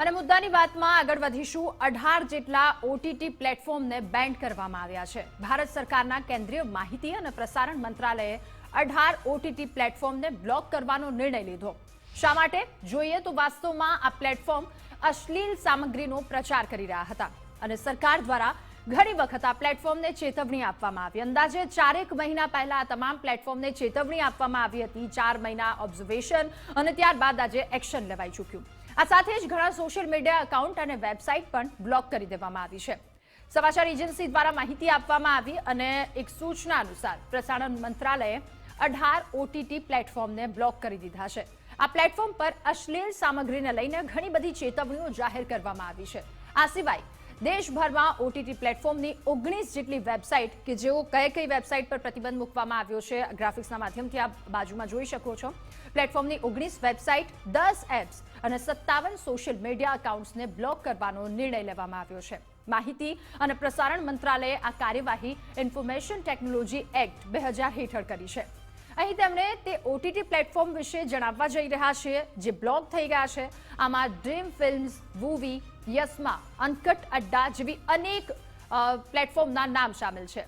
અને મુદ્દાની વાતમાં આગળ વધીશું. અઢાર જેટલા ઓટીટી પ્લેટફોર્મને બેન્ડ કરવામાં આવ્યા છે. ભારત સરકારના કેન્દ્રીય માહિતી અને પ્રસારણ મંત્રાલયે અઢાર ઓટીટી પ્લેટફોર્મને બ્લોક કરવાનો નિર્ણય લીધો. શા માટે? જોઈએ તો વાસ્તવમાં આ પ્લેટફોર્મ અશ્લીલ સામગ્રીનો પ્રચાર કરી રહ્યા હતા અને સરકાર દ્વારા ઘણી વખત આ પ્લેટફોર્મને ચેતવણી આપવામાં આવી. અંદાજે ચારેક મહિના પહેલા આ તમામ પ્લેટફોર્મને ચેતવણી આપવામાં આવી હતી. ચાર મહિના ઓબ્ઝર્વેશન અને ત્યારબાદ આજે એક્શન લેવાઈ ચૂક્યું. આ સાથે જ ઘણા સોશિયલ મીડિયા એકાઉન્ટ અને વેબસાઇટ પણ બ્લોક કરી દેવામાં આવી છે. સમાચાર એજન્સી દ્વારા માહિતી આપવામાં આવી અને એક સૂચના અનુસાર પ્રસારણ મંત્રાલયે અઢાર ઓટીટી પ્લેટફોર્મને બ્લોક કરી દીધા છે. આ પ્લેટફોર્મ પર અશ્લીલ સામગ્રીને લઈને ઘણી બધી ચેતવણીઓ જાહેર કરવામાં આવી છે. આ સિવાય દેશભરમાં ઓટીટી પ્લેટફોર્મની ઓગણીસ જેટલી વેબસાઇટ કે જેઓ કઈ કઈ વેબસાઇટ પર પ્રતિબંધ મૂકવામાં આવ્યો છે ગ્રાફિક્સના માધ્યમથી આપ બાજુમાં જોઈ શકો છો. પ્લેટફોર્મની ઓગણીસ વેબસાઇટ, દસ એપ્સ અને સત્તાવન સોશિયલ મીડિયા એકાઉન્ટ્સને બ્લોક કરવાનો નિર્ણય લેવામાં આવ્યો છે. માહિતી અને પ્રસારણ મંત્રાલયે આ કાર્યવાહી ઇન્ફોર્મેશન ટેકનોલોજી એક્ટ બે હજાર હેઠળ કરી છે. અહીં તેમણે તે ઓટીટી પ્લેટફોર્મ વિશે જણાવવા જઈ રહ્યા છે જે બ્લોક થઈ ગયા છે. આમાં dream films movie Yessma uncut Adda જેવી અનેક પ્લેટફોર્મના નામ સામેલ છે.